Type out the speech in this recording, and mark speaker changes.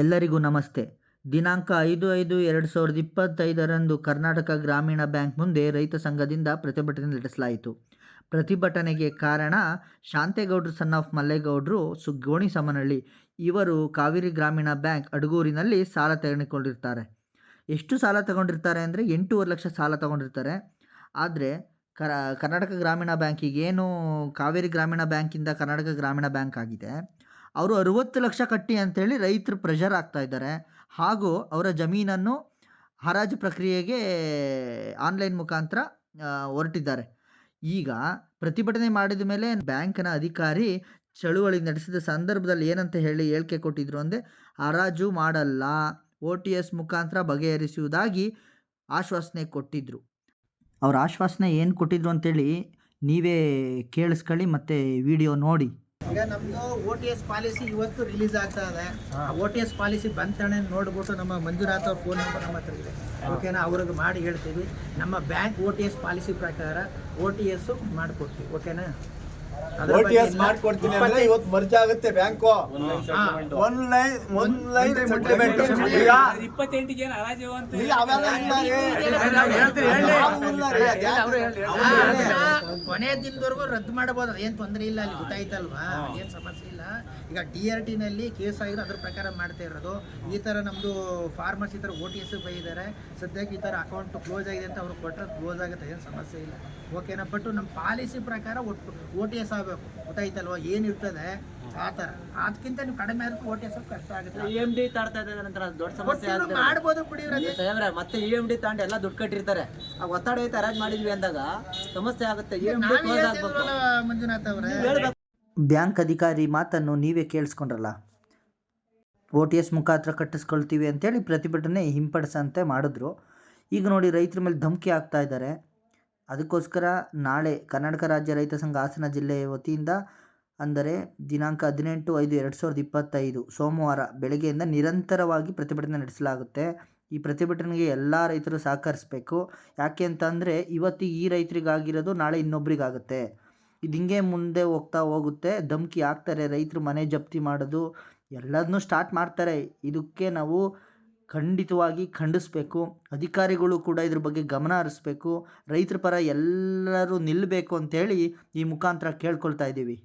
Speaker 1: ಎಲ್ಲರಿಗೂ ನಮಸ್ತೆ. ದಿನಾಂಕ ಐದು ಐದು ಎರಡು ಸಾವಿರದ ಇಪ್ಪತ್ತೈದರಂದು ಕರ್ನಾಟಕ ಗ್ರಾಮೀಣ ಬ್ಯಾಂಕ್ ಮುಂದೆ ರೈತ ಸಂಘದಿಂದ ಪ್ರತಿಭಟನೆ ನಡೆಸಲಾಯಿತು. ಪ್ರತಿಭಟನೆಗೆ ಕಾರಣ ಶಾಂತೇಗೌಡರು, ಸನ್ ಆಫ್ ಮಲ್ಲೇಗೌಡರು ಸುಗೋಣಿ ಸಮನಳ್ಳಿ ಇವರು ಕಾವೇರಿ ಗ್ರಾಮೀಣ ಬ್ಯಾಂಕ್ ಅಡಗೂರಿನಲ್ಲಿ ಸಾಲ ತೆಗೆದುಕೊಂಡಿರ್ತಾರೆ. ಎಷ್ಟು ಸಾಲ ತಗೊಂಡಿರ್ತಾರೆ ಅಂದರೆ ಎಂಟೂವರೆ ಲಕ್ಷ ಸಾಲ ತಗೊಂಡಿರ್ತಾರೆ. ಆದರೆ ಕರ, ಕರ್ನಾಟಕ ಗ್ರಾಮೀಣ ಬ್ಯಾಂಕಿಗೆ ಏನು ಕಾವೇರಿ ಗ್ರಾಮೀಣ ಬ್ಯಾಂಕಿಂದ ಕರ್ನಾಟಕ ಗ್ರಾಮೀಣ ಬ್ಯಾಂಕ್ ಆಗಿದೆ. ಅವರು ಅರುವತ್ತು ಲಕ್ಷ ಕಟ್ಟಿ ಅಂಥೇಳಿ ರೈತರು ಪ್ರೆಷರ್ ಆಗ್ತಾ ಇದ್ದಾರೆ. ಹಾಗೂ ಅವರ ಜಮೀನನ್ನು ಹರಾಜು ಪ್ರಕ್ರಿಯೆಗೆ ಆನ್ಲೈನ್ ಮುಖಾಂತರ ಹೊರಟಿದ್ದಾರೆ. ಈಗ ಪ್ರತಿಭಟನೆ ಮಾಡಿದ ಮೇಲೆ ಬ್ಯಾಂಕ್ನ ಅಧಿಕಾರಿ ಚಳುವಳಿ ನಡೆಸಿದ ಸಂದರ್ಭದಲ್ಲಿ ಏನಂತ ಹೇಳಿ ಹೇಳಿಕೆ ಕೊಟ್ಟಿದ್ರು ಅಂದರೆ, ಹರಾಜು ಮಾಡಲ್ಲ, ಒ ಟಿ ಎಸ್ ಮುಖಾಂತರ ಬಗೆಹರಿಸುವುದಾಗಿ ಆಶ್ವಾಸನೆ ಕೊಟ್ಟಿದ್ದರು ಅವ್ರ ಆಶ್ವಾಸನೆ ಏನು ಕೊಟ್ಟಿದ್ರು ಅಂತೇಳಿ ನೀವೇ ಕೇಳಿಸ್ಕೊಳ್ಳಿ, ಮತ್ತು ವಿಡಿಯೋ ನೋಡಿ.
Speaker 2: ಈಗ ನಮ್ದು ಓ ಟಿ ಎಸ್ ಪಾಲಿಸಿ ಇವತ್ತು ರಿಲೀಸ್ ಆಗ್ತಾ ಇದೆ ಓ ಟಿ ಎಸ್ ಪಾಲಿಸಿ ಬಂತಣೆ ನೋಡ್ಬಿಟ್ಟು ನಮ್ಮ ಮಂಜುನಾಥ್ ಅವ್ರ ಫೋನ್ ನಂಬರ್ ನಮ್ಮ ಹತ್ರ ಇದೆ ಓಕೆನಾ ಅವ್ರಿಗೆ ಮಾಡಿ ಹೇಳ್ತೀವಿ ನಮ್ಮ bank O T S policy ಪ್ರಕಾರ ಓ ಟಿ ಎಸ್ ಮಾಡಿಕೊಡ್ತೀವಿ ಓಕೆನಾ ಓಟಿಎಸ್
Speaker 3: ಮಾಡ್ಕೊಡ್ತೀನಿ ಅಂದ್ರೆ ಇವತ್ತು ಮರ್ಜ್ ಆಗುತ್ತೆ ಬ್ಯಾಂಕು
Speaker 2: ಹಾ.
Speaker 3: ಒನ್ ಲೈನ್ ಒನ್ ಲೈನ್
Speaker 2: ಒಂದೇ
Speaker 3: ಸೆಟಲ್ಮೆಂಟ್ ಈಗ ಅವೆಲ್ಲ ಇಲ್ಲ
Speaker 2: ಕೊನೆ ದಿನದವರೆಗೂ ರದ್ದು ಮಾಡಬಹುದು. ಏನ್ ತೊಂದರೆ ಇಲ್ಲ ಅಲ್ಲಿ ಗೊತ್ತಾಯ್ತಲ್ವಾ ಏನ್ ಸಮಸ್ಯೆ ಇಲ್ಲ. ಈಗ ಡಿ ಆರ್ ಟಿನಲ್ಲಿ ಕೇಸ್ ಆಗಿರೋ ಅದ್ರ ಪ್ರಕಾರ ಮಾಡ್ತಾ ಇರೋದು. ಈ ತರ ನಮ್ದು ಫಾರ್ಮರ್ಸ್ ಈ ತರ ಓ ಟಿ ಎಸ್ ಬೈದಾರೆ ಸದ್ಯಕ್ಕೆ ಈ ತರ ಅಕೌಂಟ್ ಕ್ಲೋಸ್ ಆಗಿದೆ ಅಂತ ಅವ್ರು ಕೊಟ್ಟರೆ ಕ್ಲೋಸ್ ಆಗುತ್ತೆ ಏನು ಸಮಸ್ಯೆ ಇಲ್ಲ. ಓಕೆನಾ ಬಟ್ ನಮ್ಮ ಪಾಲಿಸಿ ಪ್ರಕಾರ ಒಟ್ಟು ಓ ಟಿ ಎಸ್ ಆಗಬೇಕು. ಗೊತ್ತಾಯ್ತಲ್ವಾ ಏನಿರ್ತದೆ ಆ ಥರ ಅದಕ್ಕಿಂತ ನೀವು ಕಡಿಮೆ ಆದ್ರೆ ಓಟ್ ಎಸ್ ಕಷ್ಟ ಆಗುತ್ತೆ.
Speaker 4: ಇ ಎಂ ಡಿ ತಾಡ್ತಾ ಇದ್ದಾರೆ ನಂತರ ದೊಡ್ಡ ಸಮಸ್ಯೆ
Speaker 2: ಒಟ್ಟಿಗೆ
Speaker 4: ಆಗಿದೆ
Speaker 2: ಮಾಡ್ಬೋದು ಬಿಡಿ.
Speaker 4: ಸಾಹೇಬ್ರೆ ಮತ್ತೆ ಇ ಎಂ ಡಿ ತಾಂಡ್ ಎಲ್ಲ ದುಡ್ಡು ಕಟ್ಟಿರ್ತಾರೆ. ಆ ಒತ್ತಡ ಐತೆ ಹರಾಜ್ ಮಾಡಿದ್ವಿ ಅಂದಾಗ ಸಮಸ್ಯೆ ಆಗುತ್ತೆ. ಇ ಎಂ ಡಿ
Speaker 2: ನಾವೇ
Speaker 4: ಕ್ಲೋಸ್ ಆಗ್ಬೇಕು.
Speaker 2: ಹೇಳ್ತಿದ್ವಲ್ಲ ಮಂಜುನಾಥ್ ಅವರೇ.
Speaker 4: ಹೇಳ್ಬೇಕು.
Speaker 1: ಬ್ಯಾಂಕ್ ಅಧಿಕಾರಿ ಮಾತನ್ನು ನೀವೇ ಕೇಳಿಸ್ಕೊಂಡ್ರಲ್ಲ? ಒ ಟಿ ಎಸ್ ಮುಖಾಂತರ ಕಟ್ಟಿಸ್ಕೊಳ್ತೀವಿ ಅಂತೇಳಿ ಪ್ರತಿಭಟನೆ ಹಿಂಪಡಿಸಂತೆ ಮಾಡಿದ್ರು. ಈಗ ನೋಡಿ ರೈತರ ಮೇಲೆ ಧಮಕಿ ಆಗ್ತಾ ಇದ್ದಾರೆ. ಅದಕ್ಕೋಸ್ಕರ ನಾಳೆ ಕರ್ನಾಟಕ ರಾಜ್ಯ ರೈತ ಸಂಘ ಹಾಸನ ಜಿಲ್ಲೆಯ ವತಿಯಿಂದ ಅಂದರೆ ದಿನಾಂಕ ಹದಿನೆಂಟು ಐದು ಎರಡು ಸಾವಿರದ ಇಪ್ಪತ್ತೈದು ಸೋಮವಾರ ಬೆಳಗ್ಗೆಯಿಂದ ನಿರಂತರವಾಗಿ ಪ್ರತಿಭಟನೆ ನಡೆಸಲಾಗುತ್ತೆ. ಈ ಪ್ರತಿಭಟನೆಗೆ ಎಲ್ಲ ರೈತರು ಸಹಕರಿಸಬೇಕು. ಯಾಕೆ ಅಂತಂದರೆ ಇವತ್ತು ಈ ರೈತರಿಗಾಗಿರೋದು ನಾಳೆ ಇನ್ನೊಬ್ರಿಗಾಗುತ್ತೆ. ಇದು ಹಿಂಗೆ ಮುಂದೆ ಹೋಗ್ತಾ ಹೋಗುತ್ತೆ. ಧಮ್ಕಿ ಹಾಕ್ತಾರೆ, ರೈತರು ಮನೆ ಜಪ್ತಿ ಮಾಡೋದು ಎಲ್ಲದನ್ನೂ ಸ್ಟಾರ್ಟ್ ಮಾಡ್ತಾರೆ. ಇದಕ್ಕೆ ನಾವು ಖಂಡಿತವಾಗಿ ಖಂಡಿಸಬೇಕು. ಅಧಿಕಾರಿಗಳು ಕೂಡ ಇದ್ರ ಬಗ್ಗೆ ಗಮನ ಹರಿಸ್ಬೇಕು. ರೈತರ ಪರ ಎಲ್ಲರೂ ನಿಲ್ಲಬೇಕು ಅಂತೇಳಿ ಈ ಮುಖಾಂತರ ಕೇಳ್ಕೊಳ್ತಾ ಇದ್ದೀವಿ.